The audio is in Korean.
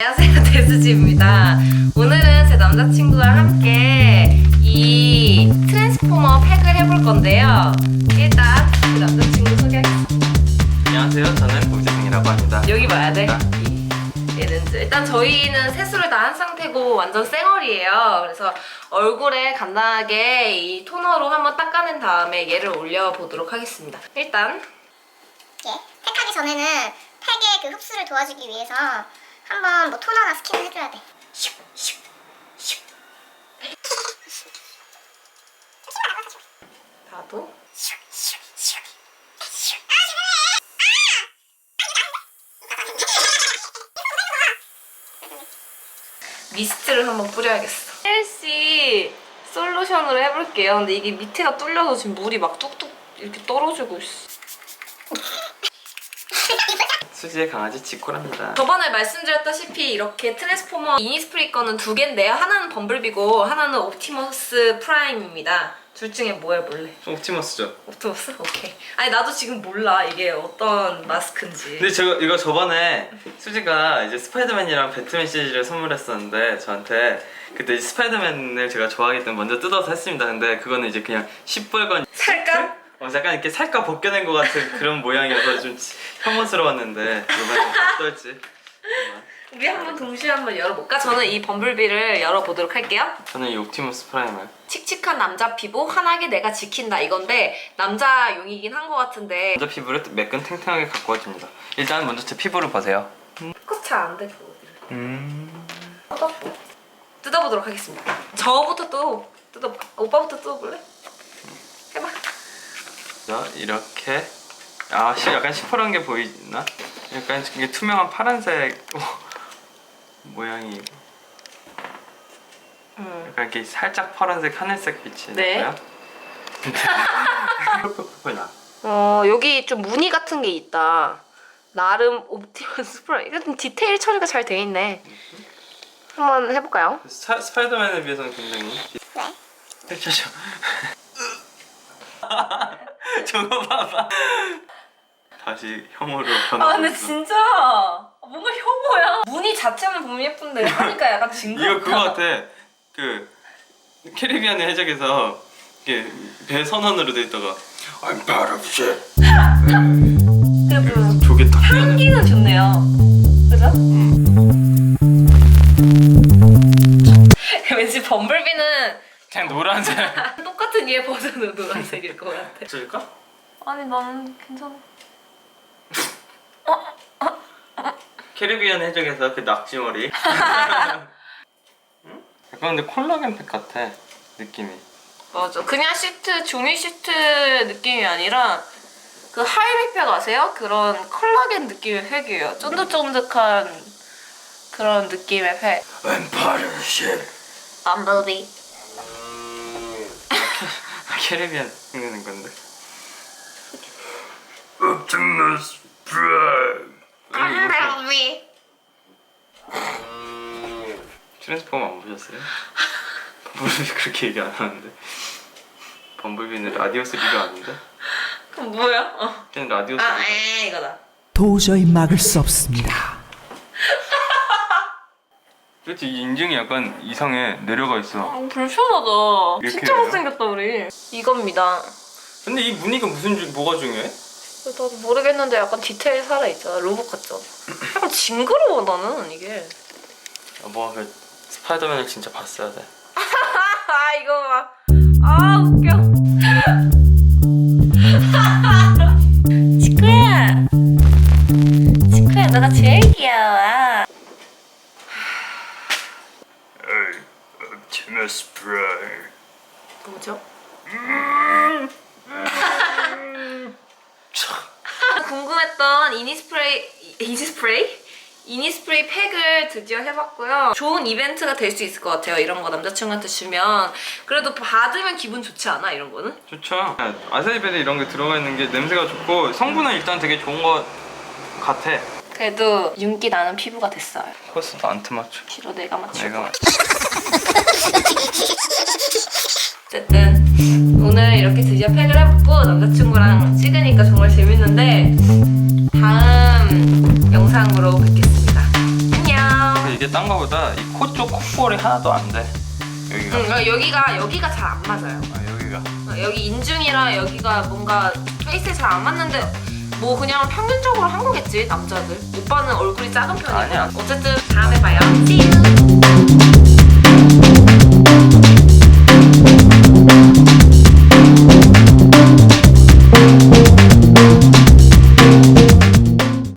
안녕하세요 대수지입니다. 오늘은 제 남자친구와 함께 이 트랜스포머 팩을 해볼 건데요. 일단 제 남자친구 소개하겠습니다. 안녕하세요. 저는 우재승이라고 합니다. 여기 봐야 돼. 아. 이 렌즈. 일단 저희는 세수를 다 한 상태고 완전 쌩얼이에요. 그래서 얼굴에 간단하게 이 토너로 한번 닦아낸 다음에 얘를 올려보도록 하겠습니다. 일단 이렇게 팩하기 전에는 팩의 그 흡수를 도와주기 위해서 한번 뭐 토너나 스킨을 해줘야 돼. 슉, 슉, 슉. 나도 슉, 슉, 슉. 슉. 미스트를 한번 뿌려야겠어. 헬시 솔루션으로 해볼게요. 근데 이게 밑에가 뚫려서 지금 물이 막 뚝뚝 이렇게 떨어지고 있어. 수지의 강아지 지코랍니다. 저번에 말씀드렸다시피 이렇게 트랜스포머 이니스프리 거는 두 개인데요. 하나는 범블비고 하나는 옵티머스 프라임입니다. 둘 중에 뭐 해볼래? 옵티머스죠. 옵티머스? 오케이. 아니 나도 지금 몰라 이게 어떤 마스크인지. 근데 제가 이거 저번에 수지가 이제 스파이더맨이랑 배트맨 시리즈를 선물했었는데 저한테 그때 이 스파이더맨을 제가 좋아하기 때문에 먼저 뜯어서 했습니다. 근데 그거는 이제 그냥 시뻘건 살까? 어, 약간 이렇게 살까 벗겨낸 것 같은 그런 모양이어서 좀 혐오스러웠는데 이번에 어떨지. 우리 한번 동시에 한번 열어볼까? 저는 이 범블비를 열어보도록 할게요. 저는 이 옵티머스 프라임을 칙칙한 남자 피부 환하게 내가 지킨다 이건데 남자 용이긴 한 것 같은데 남자 피부를 매끈 탱탱하게 가꿔줍니다. 일단 먼저 제 피부를 보세요. 포커스 잘안 돼. 그거. 음. 뜯어보. 뜯어보도록 하겠습니다. 저부터 또 뜯어. 오빠부터 뜯어볼래? 자 이렇게 아 시, 약간 시퍼런 게 보이나? 약간 이게 투명한 파란색 모양이 음. 약간 이렇게 살짝 파란색 하늘색 빛이 네. 나요. 나. 어 여기 좀 무늬 같은 게 있다. 나름 옵티머스 프라임. 이거 좀 디테일 처리가 잘 돼 있네. 한번 해볼까요? 스, 스파이더맨에 비해서는 굉장히 왜? 펼쳐져. 저거 봐봐. 다시 혐오로 변하고 아 근데 있어. 진짜 뭔가 혐오야. 무늬 자체만 보면 예쁜데 하니까 약간 징그럽다. 이거 그거 같아. 그 캐리비안의 해적에서 이게 배 선언으로 돼 있다가 I'm part of shit. 그래도 조개 딱. 향기는 좋네요. 그죠? 왠지 범블비는 그냥 노란색. 똑같은 얘 버전으로 노란색일 것 같아. 줄까? 아니 나는 괜찮아. 캐리비안 해적에서 그 낙지머리. 응? 약간 근데 콜라겐 팩 같아 느낌이. 맞아. 그냥 시트 종이 시트 느낌이 아니라 그 하이미팩 아세요? 그런 콜라겐 느낌의 팩이에요. 쫀득쫀득한 그런 느낌의 팩. Of shit. 범블비. 캐리비안 생기는 건데. Optimus Prime. 트랜스포머 안 보셨어요? 범블비 그렇게 얘기 안 하는데. 범블비는 라디오 소리가 아닌데? 그럼 뭐야? 어. 그냥 라디오 아. 에 이거다. 도저히 막을 수 없습니다. 그렇지 이 인증이 약간 이상해 내려가 있어. 어, 불편하다. 이렇게 진짜 해요? 못생겼다 우리. 이겁니다. 근데 이 무늬가 무슨 주, 뭐가 중요해? 나도 모르겠는데 약간 디테일 살아 있잖아. 로봇 같죠? 약간 징그러워 나는 이게. 여보가 그 스파이더맨을 진짜 봤어야 돼. 아 이거 봐. 아 웃겨. 치쿠야. 치쿠야 너가 제일 귀여워. 에이, 옵티머스 프라임. 뭐죠? 궁금했던 이니스프레이 이니스프레이 이니스프레이 팩을 드디어 해봤고요. 좋은 이벤트가 될 수 있을 것 같아요. 이런 거 남자친구한테 주면 그래도 받으면 기분 좋지 않아? 이런 거는? 좋죠. 아세이베리 이런 게 들어가 있는 게 냄새가 좋고 성분은 일단 되게 좋은 것 같아. 그래도 윤기 나는 피부가 됐어요. 코스 나한테 맞춰. 싫어 내가 맞출 내가. 맞춰. 어쨌든 오늘 이렇게 드디어 팩을 해봤고 남자친구랑 찍으니까 정말 재밌는데 다음 영상으로 뵙겠습니다. 안녕. 이게 딴 거보다 이 코 쪽 콧볼이 하나도 안 돼. 여기가. 응, 그러니까 여기가 여기가 잘 안 맞아요. 아, 여기가. 어, 여기 인중이랑 여기가 뭔가 페이스에 잘 안 맞는데 뭐 그냥 평균적으로 한 거겠지 남자들. 오빠는 얼굴이 작은 편이고. 아니야. 어쨌든 다음에 봐요. See you.